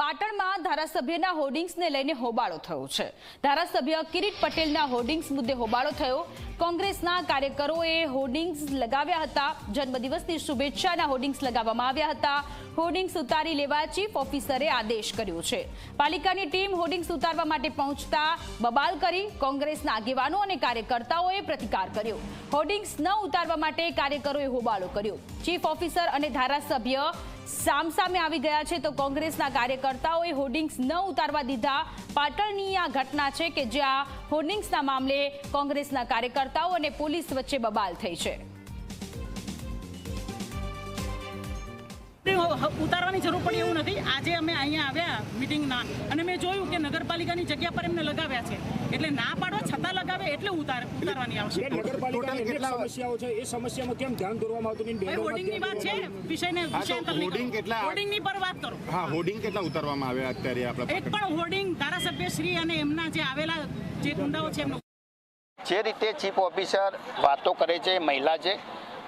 પાટણમાં ધારાસભ્યના હોર્ડિંગ્સને લઈને હોબાળો થયો છે. ધારાસભ્ય કિરીટ પટેલના હોર્ડિંગ્સ મુદ્દે હોબાળો થયો. કોંગ્રેસના કાર્યકરોએ હોર્ડિંગ્સ લગાવ્યા હતા. જન્મદિવસની શુભેચ્છાના હોર્ડિંગ્સ લગાવવામાં આવ્યા હતા. હોર્ડિંગ્સ ઉતારી લેવા ચીફ ઓફિસરે આદેશ કર્યો છે. પાલિકાની ટીમ હોર્ડિંગ્સ ઉતારવા માટે પહોંચતા બબાલ કરી કોંગ્રેસના આગેવાનો અને કાર્યકર્તાઓએ પ્રતિકાર કર્યો. હોર્ડિંગ્સ ન ઉતારવા માટે કાર્યકરોએ હોબાળો કર્યો. ચીફ ઓફિસર અને ધારાસભ્ય સામસામે આવી ગયા છે તો કોંગ્રેસના કાર્યકર્તાઓએ હોર્ડિંગ્સ ન ઉતારવા દીધા. પાટણની આ ઘટના છે કે જ્યાં હોર્ડિંગ્સના મામલે કોંગ્રેસના કાર્યકર્તાઓ અને પોલીસ વચ્ચે બબાલ થઈ છે. ઉતારવાની જરૂર પડી એવું નથી. આજે અમે અહીંયા આવ્યા મિટિંગના અને મેં જોયું કે નગરપાલિકાની જગ્યા પર એમને લગાવ્યા છે. એટલે ના પાડવા છતાં લગાવે એટલે ઉતાર ઉતારવાની આવશે નગરપાલિકાની કેટલા- સમસ્યાઓ છે એ સમસ્યામાં કેમ ધ્યાન દોરવામાં આવતું નથી? હોર્ડિંગની વાત છે. વિષયને વિષયાંતર હોર્ડિંગ કેટલા- હોર્ડિંગની પર વાત કરો. હા હોર્ડિંગ કેટલા ઉતારવામાં આવ્યા અત્યારે આપણે એક પણ હોર્ડિંગ ધારાસભ્ય શ્રી અને એમના જે આવેલા જે ગુંડાઓ છે એમનો જે રીતે ચીફ ઓફિસર વાતો કરે છે મહિલા છે.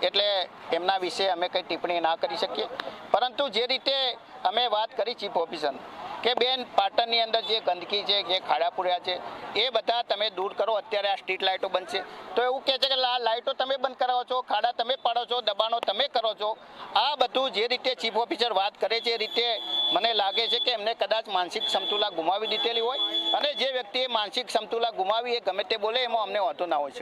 એટલે એમના વિશે અમે કંઈ ટિપ્પણી ના કરી શકીએ. પરંતુ જે રીતે અમે વાત કરી ચીફ ઓફિસર કે બેન, પાટણની અંદર જે ગંદકી છે, જે ખાડા પૂર્યા છે, એ બધા તમે દૂર કરો, અત્યારે આ સ્ટ્રીટ લાઇટો બનશે તો એવું કહે છે કે આ લાઇટો તમે બંધ કરાવો છો, ખાડા તમે પાડો છો, દબાણો તમે કરો છો. આ બધું જે રીતે ચીફ ઓફિસર વાત કરે છે, એ રીતે મને લાગે છે કે એમને કદાચ માનસિક સમતુલા ગુમાવી દીધેલી હોય. અને જે વ્યક્તિએ માનસિક સમતુલા ગુમાવી, એ ગમે તે બોલે, એમાં અમને વાંધો ના હોય છે.